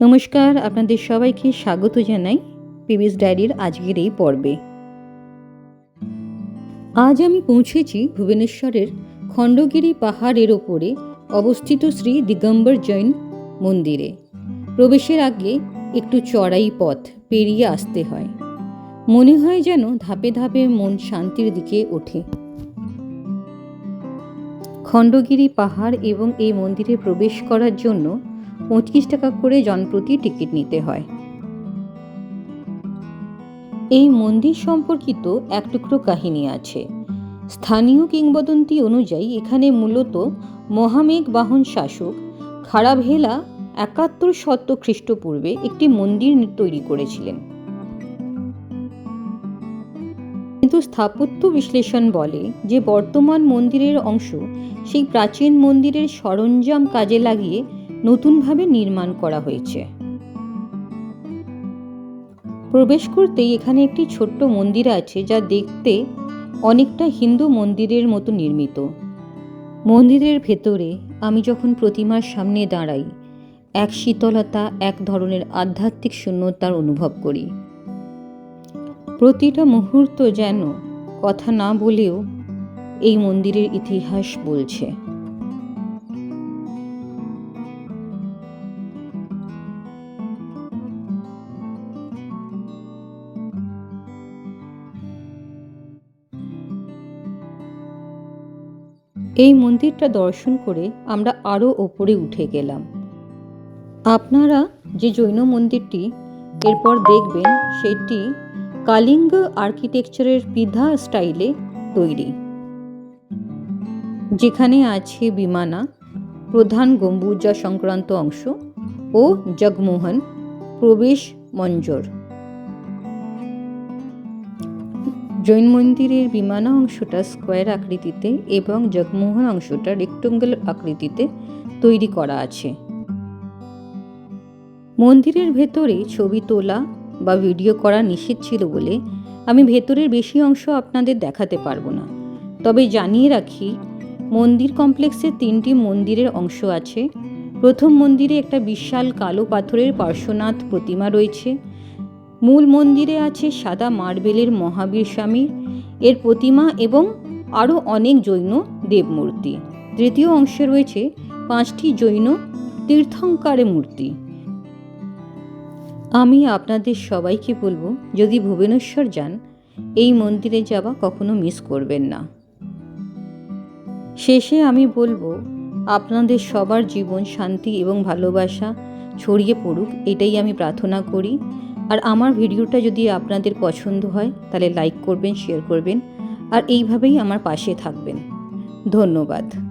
নমস্কার, আপনাদের সবাইকে স্বাগত জানাই পিবিএস ডায়েরির আজকের এই পর্বে। আজ আমি পৌঁছেছি ভুবনেশ্বরের খণ্ডগিরি পাহাড়ের ওপরে অবস্থিত শ্রী দিগম্বর জৈন মন্দিরে। প্রবেশের আগে একটু চড়াই পথ পেরিয়ে আসতে হয়। মনে হয় যেন ধাপে ধাপে মন শান্তির দিকে ওঠে। খণ্ডগিরি পাহাড় এবং এই মন্দিরে প্রবেশ করার জন্য পঁচিশ টাকা করে জনপ্রতি টিকিট নিতে হয়। এই মন্দির সম্পর্কিত এক টুকরো কাহিনী আছে। স্থানীয় কিংবদন্তি অনুযায়ী এখানে মূলত মহামেঘ বাহন শাসক খারাভেলা একাত্তর শত খ্রিস্টপূর্বে একটি মন্দির তৈরি করেছিলেন। কিন্তু স্থাপত্য বিশ্লেষণ বলে যে বর্তমান মন্দিরের অংশ সেই প্রাচীন মন্দিরের সরঞ্জাম কাজে লাগিয়ে নতুনভাবে নির্মাণ করা হয়েছে। প্রবেশ করতেই এখানে একটি ছোট্ট মন্দির আছে যা দেখতে অনেকটা হিন্দু মন্দিরের মতো নির্মিত। মন্দিরের ভেতরে আমি যখন প্রতিমার সামনে দাঁড়াই, এক শীতলতা, এক ধরনের আধ্যাত্মিক শূন্যতার অনুভব করি। প্রতিটা মুহূর্ত যেন কথা না বলেও এই মন্দিরের ইতিহাস বলছে। এই মন্দিরটা দর্শন করে আমরা আরও ওপরে উঠে গেলাম। আপনারা যে জৈন মন্দিরটি এরপর দেখবেন, সেটি কালিঙ্গ আর্কিটেকচারের বিধা স্টাইলে তৈরি। যেখানে আছে বিমানা, প্রধান গম্বুজা সংক্রান্ত অংশ ও জগমোহন, প্রবেশ মঞ্জর। জৈন মন্দিরের বিমানা অংশটা স্কোয়ার আকৃতিতে এবং জগমোহন অংশটা রেক্টঙ্গল আকৃতিতে তৈরি করা আছে। মন্দিরের ভেতরে ছবি তোলা বা ভিডিও করা নিষেধ ছিল বলে আমি ভেতরের বেশি অংশ আপনাদের দেখাতে পারব না। তবে জানিয়ে রাখি, মন্দির কমপ্লেক্সে তিনটি মন্দিরের অংশ আছে। প্রথম মন্দিরে একটা বিশাল কালো পাথরের পার্শ্বনাথ প্রতিমা রয়েছে। মূল মন্দিরে আছে সাদা মার্বেলের মহাবীর স্বামীর এর প্রতিমা এবং আরও অনেক জৈন দেবমূর্তি। তৃতীয় অংশে রয়েছে পাঁচটি জৈন তীর্থঙ্কারে মূর্তি। আমি আপনাদের সবাইকে বলব, যদি ভুবনেশ্বর যান, এই মন্দিরে যাওয়া কখনো মিস করবেন না। শেষে আমি বলব, আপনাদের সবার জীবন শান্তি এবং ভালোবাসা ছড়িয়ে পড়ুক, এটাই আমি প্রার্থনা করি। আর আমার ভিডিওটা যদি আপনাদের পছন্দ হয়, তাহলে লাইক করবেন শেয়ার করবেন, আর এইভাবেই আমার পাশে থাকবেন। ধন্যবাদ।